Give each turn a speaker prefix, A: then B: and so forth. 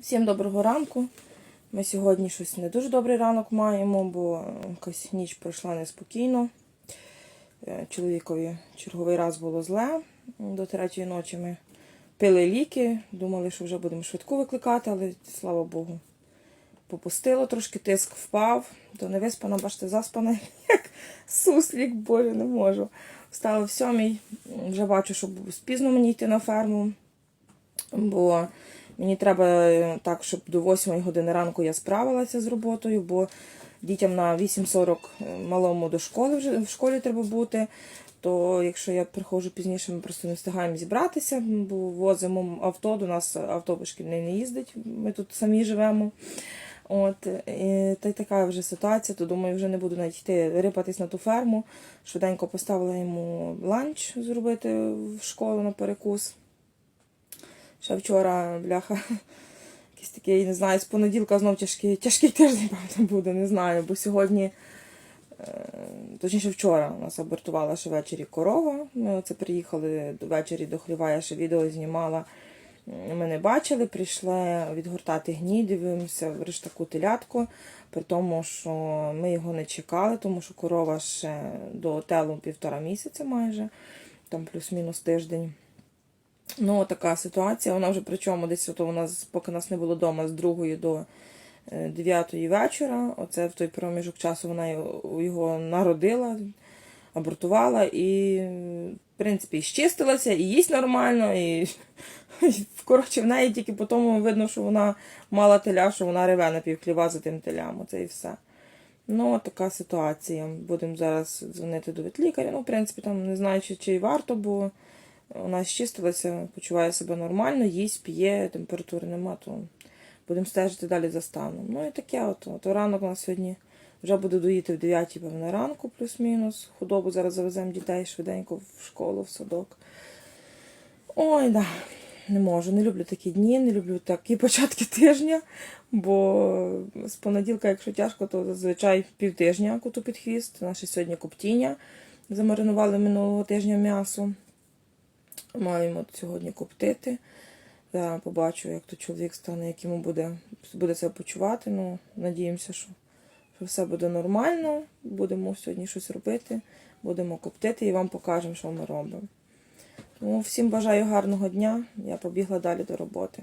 A: Всім доброго ранку. Ми сьогодні щось не дуже добрий ранок маємо, бо якась ніч пройшла неспокійно. Е, Чоловікові черговий раз було зле. До третьої ночі ми пили ліки, думали, що вже будемо швидку викликати, але слава Богу, попустило, трошки тиск впав, то не виспана, бачите, заспана, як суслік, боже, не можу. Встала в сьомій, вже бачу, що спізно мені йти на ферму, бо мені треба е, так, щоб до 8 години ранку я справилася з роботою, бо дітям на 8.40 малому до школи вже в школі треба бути. То якщо я приходжу пізніше, ми просто не встигаємо зібратися, бо возимо авто, до нас автобус шкільний не їздить, ми тут самі живемо. От, і, та й така вже ситуація, то думаю, вже не буду навіть йти рипатись на ту ферму. Швиденько поставила йому ланч зробити в школу на перекус. Ще вчора, бляха, якийсь такий, не знаю, з понеділка знов тяжкий, тяжкий тиждень, певно, буде, не знаю, бо сьогодні, е, точніше вчора у нас абортувала ще ввечері корова. Ми оце приїхали ввечері до хліва, я ще відео знімала. Ми не бачили, прийшли відгортати гній, дивимося в рештаку телятку, при тому, що ми його не чекали, тому що корова ще до отелу півтора місяця майже, там плюс-мінус тиждень. Ну, така ситуація. Вона вже причому десь от у нас, поки нас не було вдома, з другої до е, дев'ятої вечора. Оце в той проміжок часу вона його- народила, абортувала і, в принципі, і щистилася, і їсть нормально, і, коротше, в неї тільки по тому видно, що вона мала теля, що вона реве на півкліва за тим телям. Оце і все. Ну, така ситуація. Будемо зараз дзвонити до ветлікаря. Ну, в принципі, там не знаю, чи, чи варто, бо вона щистилася, почуває себе нормально, їсть, п'є, температури нема, то будемо стежити далі за станом. Ну і таке, от, от ранок у нас сьогодні вже буде доїти в 9 певно, ранку, плюс-мінус. Худобу зараз завеземо дітей швиденько в школу, в садок. Ой, да. Не можу, не люблю такі дні, не люблю такі початки тижня, бо з понеділка, якщо тяжко, то зазвичай півтижня коту під хвіст. Наше сьогодні коптіння. Замаринували минулого тижня м'ясо. Маємо сьогодні коптити. Да, побачу, як то чоловік стане, як йому буде, буде себе почувати. Ну, надіємося, що, що все буде нормально. Будемо сьогодні щось робити, будемо коптити і вам покажемо, що ми робимо. Тому всім бажаю гарного дня. Я побігла далі до роботи.